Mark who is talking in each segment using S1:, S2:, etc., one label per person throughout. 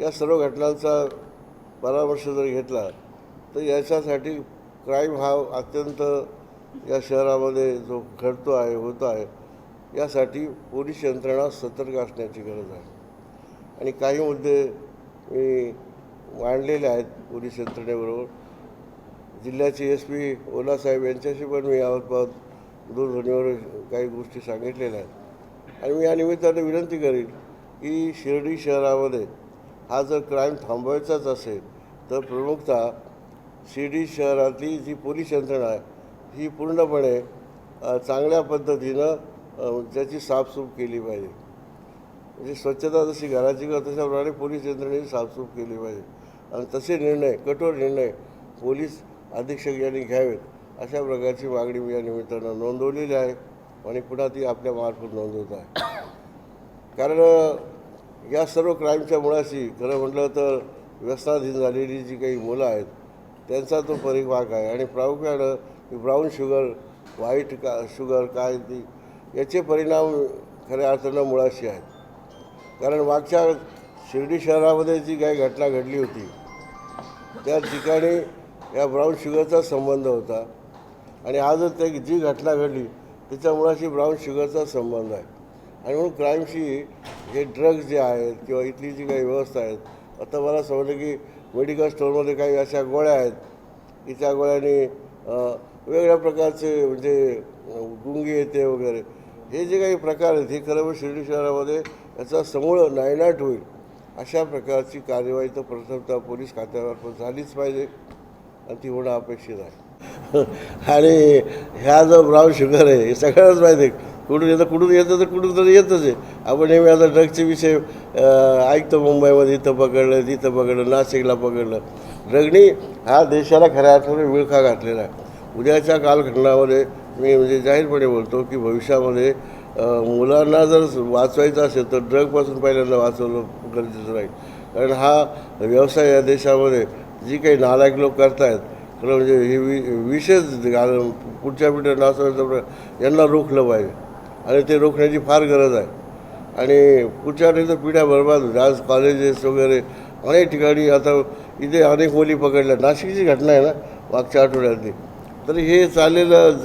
S1: या सर्व घटनांचा परामर्श जर घेतला तर याच्यासाठी क्राईम हा अत्यंत या शहरामध्ये जो घडतो आहे होतो आहे यासाठी पोलीस यंत्रणा सतर्क असण्याची गरज आहे. आणि काही मुद्दे मी मांडलेले आहेत पोलीस यंत्रणेबरोबर. जिल्ह्याचे एस पी ओलासाहेब यांच्याशी पण मी याबाबत दूरध्वनीवर काही गोष्टी सांगितलेल्या आहेत. आणि मी या निमित्ताने विनंती करीन की शिर्डी शहरामध्ये हा जर क्राईम थांबवायचाच असेल तर प्रमुखता शिर्डी शहरातली जी पोलीस यंत्रणा आहे ही पूर्णपणे चांगल्या पद्धतीनं त्याची साफसूफ केली पाहिजे. म्हणजे स्वच्छता जशी घराची कर तशाप्रमाणे पोलीस यंत्रणेची साफसूफ केली पाहिजे. आणि तसे निर्णय कठोर निर्णय पोलीस अधीक्षक यांनी घ्यावेत अशा प्रकारची मागणी मी या निमित्तानं नोंदवलेली आहे आणि पुन्हा ती आपल्या मार्फत नोंदवत आहे. कारण या सर्व क्राईमच्या मुळाशी खरं म्हटलं तर व्यसनाधीन झालेली जी काही मुलं आहेत त्यांचा तो परिभाग आहे. आणि प्रामुख्यानं ब्राऊन शुगर व्हाईट का शुगर काय ती याचे परिणाम खऱ्या अर्थानं मुळाशी आहेत. कारण मागच्या शिर्डी शहरामध्ये जी काही घटना घडली होती त्या ठिकाणी या ब्राऊन शुगरचा संबंध होता. आणि आज ते जी घटना घडली त्याच्या मुळाशी ब्राऊन शुगरचा संबंध आहे. आणि म्हणून क्राईमशी हे ड्रग्ज जे आहेत किंवा इथली जी काही व्यवस्था आहेत आता मला समजलं की मेडिकल स्टोअरमध्ये काही अशा गोळ्या आहेत की त्या गोळ्याने वेगळ्या प्रकारचे म्हणजे गुंगी येते वगैरे. हे जे काही प्रकार आहेत हे खरं म्हणजे शिर्डी शहरामध्ये याचा समूळ नायनाट होईल. अशा प्रकारची कार्यवाही तर प्रथमतः पोलीस खात्यामार्फत झालीच पाहिजे आणि ती होणं अपेक्षित आहे. आणि ह्या जो ब्राऊन शुगर आहे हे सगळ्यांनाच माहिती आहे. कुठून येतं कुठून येतं तर कुठून तरी येतच आहे. आपण नेहमी आता ड्रगचे विषय ऐकतो मुंबईमध्ये इथं पकडलं तिथं पकडलं नाशिकला पकडलं. ड्रगनी हा देशाला खऱ्या अर्थाने विळखा घातलेला आहे. उद्याच्या कालखंडामध्ये मी म्हणजे जाहीरपणे बोलतो की भविष्यामध्ये मुलांना जर वाचवायचं असेल तर ड्रगपासून पहिल्यांदा वाचवलं गरजेचं राहील. कारण हा व्यवसाय या देशामध्ये जी काही नालायक लोक करतायत खरं म्हणजे हे वि विशेष घाल पुढच्या पिढ्या नाचवायचं यांना रोखलं पाहिजे. आणि ते रोखण्याची फार गरज आहे. आणि पुढच्या पिढी तर पिढ्या बरबाद होत्या आज कॉलेजेस वगैरे अनेक ठिकाणी आता इथे अनेक मुली पकडल्या. नाशिकची घटना आहे ना मागच्या आठवड्यातली. तर हे चाललेलं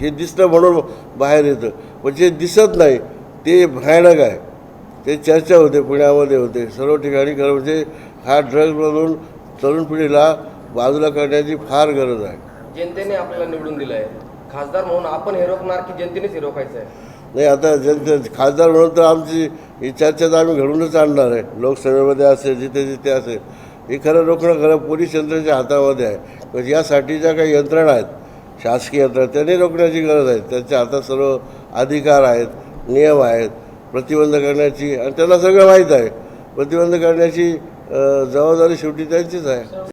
S1: हे दिसणं म्हणून बाहेर येतं. पण जे दिसत नाही ते भयानक आहे. ते चर्चा होते पुण्यामध्ये होते. सर्व ठिकाणी खरं म्हणजे हा ड्रग्जमधून तरुण पिढीला बाजूला करण्याची फार गरज आहे.
S2: जनतेने आपल्याला निवडून दिलं आहे खासदार म्हणून आपण हे रोखणार की जनतेनेच हे रोखायचं आहे
S1: नाही आता जनते खासदार म्हणून तर आमची ही चर्चा तर आम्ही घडूनच आणणार आहे. लोकसभेमध्ये असेल जिथे जिथे असेल. हे खरं रोखणं खरं पोलीस यंत्रणेच्या हातामध्ये आहे. पण यासाठीच्या काही यंत्रणा आहेत शासकीय यंत्रणा त्यांनी रोखण्याची गरज आहे. त्यांच्या हातात सर्व अधिकार आहेत नियम आहेत प्रतिबंध करण्याची आणि त्यांना सगळं माहीत आहे. प्रतिबंध करण्याची जबाबदारी शेवटी त्यांचीच आहे.